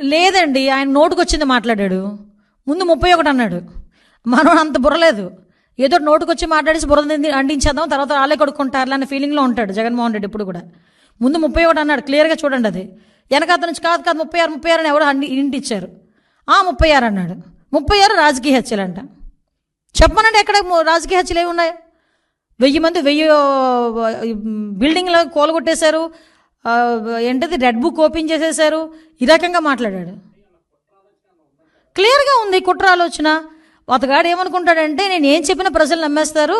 లేదండి ఆయన నోటుకు వచ్చింది మాట్లాడాడు. ముందు ముప్పై ఒకటి అన్నాడు. మనం అంత బుర్రలేదు. ఏదో నోటుకు వచ్చి మాట్లాడేసి బుర్ర అంటించేద్దాం తర్వాత వాళ్ళే కొడుకుంటారు అనే ఫీలింగ్లో ఉంటాడు జగన్మోహన్ రెడ్డి ఇప్పుడు కూడా. ముందు ముప్పై ఒకటి అన్నాడు క్లియర్గా చూడండి అది. వెనక అతను నుంచి కాదు కాదు ముప్పై ఆరు ముప్పై ఆరు అని ఎవరు అండి ఇంటిచ్చారు. ఆ ముప్పై ఆరు అన్నాడు. ముప్పై ఆరు రాజకీయ హత్యలంట. చెప్పమనండి ఎక్కడ రాజకీయ హత్యలు ఏమి ఉన్నాయి వెయ్యి మంది వెయ్యి బిల్డింగ్లో కూలగొట్టేశారు ఏంటది? రెడ్ బుక్ ఓపెన్ చేసేసారు ఈ రకంగా మాట్లాడాడు. క్లియర్గా ఉంది కుట్ర ఆలోచన. అతగాడు ఏమనుకుంటాడంటే నేను ఏం చెప్పినా ప్రజలు నమ్మేస్తారు.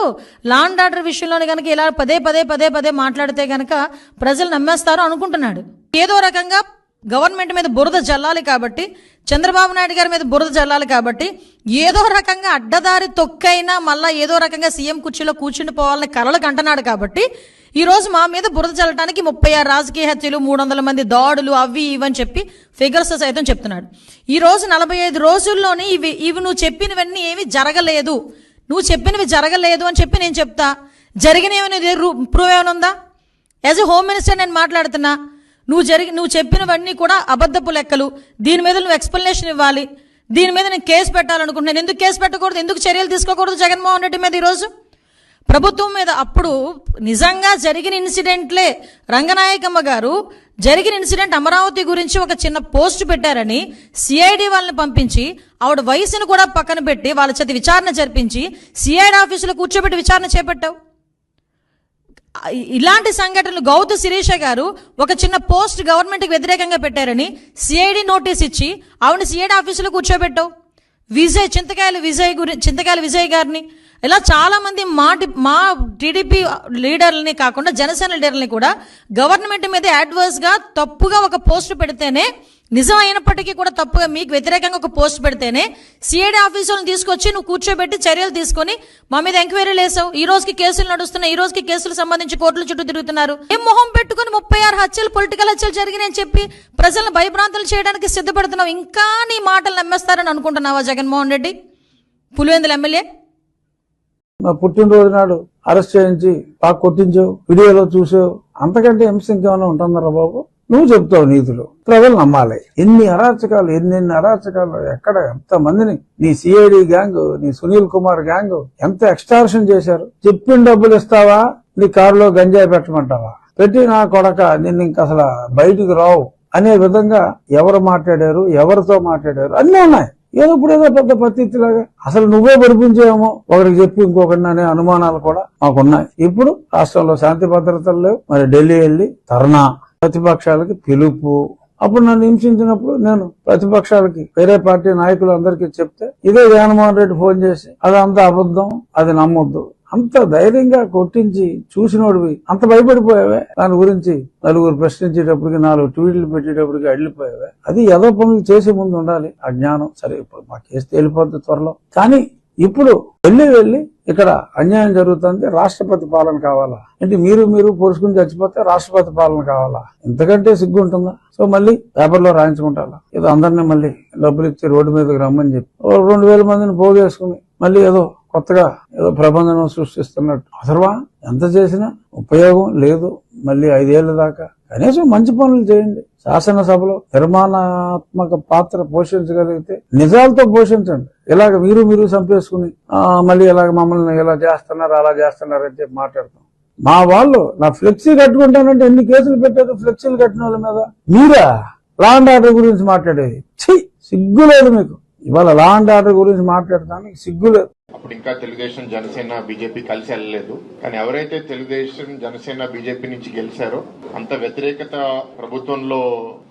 లాండ్ ఆర్డర్ విషయంలోనే కనుక ఇలా పదే పదే పదే పదే మాట్లాడితే కనుక ప్రజలు నమ్మేస్తారు అనుకుంటున్నాడు. ఏదో రకంగా గవర్నమెంట్ మీద బురద జల్లాలి కాబట్టి చంద్రబాబు నాయుడు గారి మీద బురద జల్లాలి కాబట్టి ఏదో రకంగా అడ్డదారి తొక్కైనా మళ్ళీ ఏదో రకంగా సీఎం కుర్చీలో కూర్చుని పోవాలని కలలు కంటున్నాడు కాబట్టి ఈరోజు మా మీద బురద చల్లటానికి ముప్పై ఆరు రాజకీయ హత్యలు మూడు వందల మంది దాడులు అవి ఇవని చెప్పి ఫిగర్స్ సైతం చెప్తున్నాడు. ఈరోజు నలభై ఐదు రోజుల్లోని ఇవి ఇవి నువ్వు చెప్పినవన్నీ ఏమి జరగలేదు. నువ్వు చెప్పినవి జరగలేదు అని చెప్పి నేను చెప్తా. జరిగినవి ప్రూవ్ ఏమైనా ఉందా? యాజ్ ఎ హోమ్ మినిస్టర్ నేను మాట్లాడుతున్నా. నువ్వు జరిగి నువ్వు చెప్పినవన్నీ కూడా అబద్ధపు లెక్కలు. దీని మీద నువ్వు ఎక్స్ప్లెనేషన్ ఇవ్వాలి. దీని మీద నేను కేసు పెట్టాలనుకుంటున్నాను. ఎందుకు కేసు పెట్టకూడదు? ఎందుకు చర్యలు తీసుకోకూడదు జగన్మోహన్ రెడ్డి మీద ఈరోజు? ప్రభుత్వం మీద అప్పుడు నిజంగా జరిగిన ఇన్సిడెంట్లే రంగనాయకమ్మ గారు జరిగిన ఇన్సిడెంట్ అమరావతి గురించి ఒక చిన్న పోస్ట్ పెట్టారని సిఐడి వాళ్ళని పంపించి ఆవిడ వయసును కూడా పక్కన పెట్టి వాళ్ళ చేతి విచారణ జరిపించి సిఐడి ఆఫీసులో కూర్చోబెట్టి విచారణ చేపట్టావు. ఇలాంటి సంఘటనలు గౌతు శిరీష గారు ఒక చిన్న పోస్ట్ గవర్నమెంట్కి వ్యతిరేకంగా పెట్టారని సిఐడి నోటీస్ ఇచ్చి ఆవిడ సిఐడి ఆఫీసులో కూర్చోబెట్టావు. విజయ్ చింతకాయల విజయ్ గురి చింతకాయల విజయ్ గారిని ఇలా చాలా మంది మా మా టీడీపీ లీడర్లని కాకుండా జనసేన లీడర్లని కూడా గవర్నమెంట్ మీద యాడ్వర్స్గా తప్పుగా ఒక పోస్ట్ పెడితేనే నిజం అయినప్పటికీ కూడా తప్పుగా మీకు వ్యతిరేకంగా ఒక పోస్ట్ పెడితేనే సిఐడి ఆఫీసులను తీసుకొచ్చి నువ్వు కూర్చోబెట్టి చర్యలు తీసుకొని మా మీద ఎంక్వైరీలు వేసావు ఈ రోజుకి కేసులు నడుస్తున్నాయి. ఈ రోజుకి కేసులు సంబంధించి కోర్టుల చుట్టూ తిరుగుతున్నారు. ఏం మొహం పెట్టుకుని ముప్పై ఆరు హత్యలు పొలిటికల్ హత్యలు జరిగినాయని చెప్పి ప్రజలను భయభ్రాంతులు చేయడానికి సిద్ధపడుతున్నావు. ఇంకా నీ మాటలు నమ్మేస్తారని అనుకుంటున్నావా జగన్మోహన్ రెడ్డి? పులివెందుల ఎమ్మెల్యే? నా పుట్టినరోజు నాడు అరెస్ట్ చేయించి బాగా కొట్టించావు వీడియోలో చూసావు. అంతకంటే హింస ఇంకేమైనా ఉంటుందరా బాబు? నువ్వు చెప్తావు నీతులు. ప్రజలు నమ్మాలి. ఎన్ని అరాచకాలు ఎన్నెన్ని అరాచకాలు ఎక్కడ ఎంత మందిని నీ సిఐడి గ్యాంగ్ నీ సునీల్ కుమార్ గ్యాంగ్ ఎంత ఎక్స్టార్షన్ చేశారు? చెప్పిన డబ్బులు ఇస్తావా? నీ కారులో గంజాయి పెట్టమంటావా? పెట్టి నా కొడక నిన్ను ఇంక అసలు బయటికి రావు. అనే విధంగా ఎవరు మాట్లాడారు? ఎవరితో మాట్లాడారు? అన్నీ ఉన్నాయి. ఏదో ఇప్పుడు ఏదో పెద్ద పత్తిలాగా అసలు నువ్వే పరిపించేమో ఒకరికి చెప్పి ఇంకొకరిని అనే అనుమానాలు కూడా మాకున్నాయి. ఇప్పుడు రాష్ట్రంలో శాంతి భద్రతలు లేవు. మరి ఢిల్లీ వెళ్ళి ధర్నా ప్రతిపక్షాలకి పిలుపు. అప్పుడు నన్ను హింసించినప్పుడు నేను ప్రతిపక్షాలకి వేరే పార్టీ నాయకులు అందరికీ చెప్తే ఇదే జగన్మోహన్ రెడ్డి ఫోన్ చేసి అదంతా అబద్ధం అది నమ్మొద్దు. అంత ధైర్యంగా కొట్టించి చూసినోడివి. అంత భయపడిపోయావే? దాని గురించి నలుగురు ప్రశ్నించేటప్పటికి నాలుగు ట్వీట్లు పెట్టేటప్పటికి అడిలిపోయావే అది ఏదో పనులు చేసే ముందు ఉండాలి. ఆ జ్ఞానం సరే ఇప్పుడు మా కేసు తేలిపోద్ది త్వరలో. కానీ ఇప్పుడు వెళ్ళి వెళ్ళి ఇక్కడ అన్యాయం జరుగుతుంది రాష్ట్రపతి పాలన కావాలా? అంటే మీరు మీరు పొడుచుకుని చచ్చిపోతే రాష్ట్రపతి పాలన కావాలా? ఇంతకంటే సిగ్గు ఉంటుందా సో మళ్ళీ పేపర్లో రాయించుకుంటారా ఏదో అందరినీ మళ్ళీ డబ్బులు ఇచ్చి రోడ్డు మీదకి రమ్మని చెప్పి రెండు వేల మందిని పోగేసుకుని మళ్ళీ ఏదో కొత్తగా ఏదో ప్రబంధనం సృష్టిస్తున్నట్టు. అవసరమా ఎంత చేసినా ఉపయోగం లేదు. మళ్ళీ ఐదేళ్ళ దాకా కనీసం మంచి పనులు చేయండి. శాసనసభలో నిర్మాణాత్మక పాత్ర పోషించగలిగితే నిజాలతో పోషించండి. ఇలాగ మీరు మీరు చంపేసుకుని మళ్ళీ ఇలాగ మమ్మల్ని ఇలా చేస్తున్నారు అలా చేస్తున్నారు అని చెప్పి మాట్లాడతాం. మా వాళ్ళు నా ఫ్లెక్సీ కట్టుకుంటానంటే ఎన్ని కేసులు పెట్టారు ఫ్లెక్సీలు కట్టిన వాళ్ళ మీద? మీరా? లాండ్ ఆర్డర్ గురించి మాట్లాడేది. ఛీ సిగ్గు లేదు మీకు. ఇవాళ లా అండ్ ఆర్డర్ గురించి మాట్లాడటానికి సిగ్గులేదు. అప్పుడు ఇంకా తెలుగుదేశం జనసేన బీజేపీ కలిసి వెళ్ళలేదు. కానీ ఎవరైతే తెలుగుదేశం జనసేన బీజేపీ నుంచి గెలిచారో అంత వ్యతిరేకత ప్రభుత్వంలో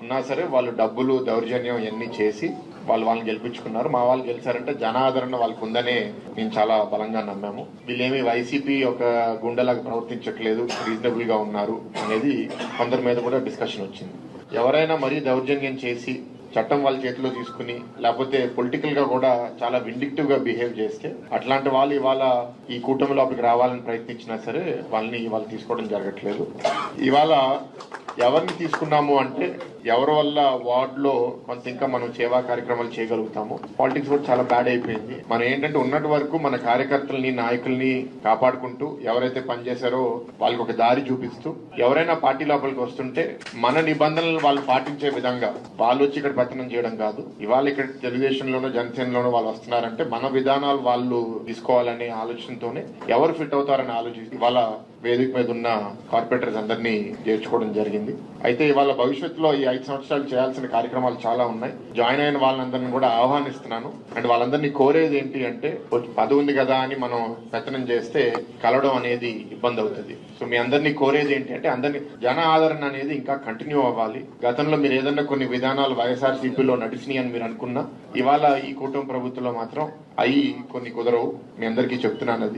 ఉన్నా సరే వాళ్ళు డబ్బులు దౌర్జన్యం ఇవన్నీ చేసి వాళ్ళు వాళ్ళని గెలిపించుకున్నారు. మా వాళ్ళు గెలిచారంటే జనాదరణ వాళ్ళకు ఉందనే మేము చాలా బలంగా నమ్మాము. వీళ్ళేమి వైసీపీ ఒక గుండెలాగా ప్రవర్తించట్లేదు రీజనబుల్గా ఉన్నారు అనేది కొందరి మీద కూడా డిస్కషన్ వచ్చింది. ఎవరైనా మరీ దౌర్జన్యం చేసి చట్టం వాళ్ళ చేతిలో తీసుకుని లేకపోతే పొలిటికల్గా కూడా చాలా విండిక్టివ్గా బిహేవ్ చేస్తే అట్లాంటి వాళ్ళు ఇవాళ ఈ కూటమి లోపలికి రావాలని ప్రయత్నించినా సరే వాళ్ళని ఇవాళ తీసుకోవడం జరగట్లేదు. ఇవాళ ఎవరిని తీసుకున్నాము అంటే ఎవరి వల్ల వార్డ్లో కొంత ఇంకా మనం సేవా కార్యక్రమాలు చేయగలుగుతాము పాలిటిక్స్ కూడా చాలా బ్యాడ్ అయిపోయింది. మనం ఏంటంటే ఉన్నటి వరకు మన కార్యకర్తల్ని నాయకుల్ని కాపాడుకుంటూ ఎవరైతే పనిచేశారో వాళ్ళకి ఒక దారి చూపిస్తూ ఎవరైనా పార్టీ లోపలికి వస్తుంటే మన నిబంధనలు వాళ్ళు పాటించే విధంగా వాళ్ళు వచ్చి ఇక్కడ పతనం చేయడం కాదు. ఇవాళ ఇక్కడ తెలుగుదేశంలోనో జనసేనలోనో వాళ్ళు వస్తున్నారంటే మన విధానాలు వాళ్ళు తీసుకోవాలనే ఆలోచనతోనే ఎవరు ఫిట్ అవుతారని ఆలోచించి వాళ్ళ వేదిక మీద ఉన్న కార్పొరేటర్స్ అందరినీ చేర్చుకోవడం జరిగింది. అయితే ఇవాళ భవిష్యత్తులో ఈ ఐదు సంవత్సరాలు చేయాల్సిన కార్యక్రమాలు చాలా ఉన్నాయి. జాయిన్ అయిన వాళ్ళందరినీ కూడా ఆహ్వానిస్తున్నాను. అండ్ వాళ్ళందరినీ కోరేది ఏంటి అంటే పది ఉంది కదా అని మనం పెత్తనం చేస్తే కలవడం అనేది ఇబ్బంది అవుతుంది. సో మీ అందరినీ కోరేది ఏంటి అంటే అందరినీ జన ఆదరణ అనేది ఇంకా కంటిన్యూ అవ్వాలి. గతంలో మీరు ఏదన్నా కొన్ని విధానాలు వైఎస్ఆర్ సిపిలో నడిచినాయి అని మీరు అనుకున్నా ఇవాళ ఈ కూటమి ప్రభుత్వంలో మాత్రం అయి కొన్ని కుదరవు. మీ అందరికీ చెప్తున్నాను అది.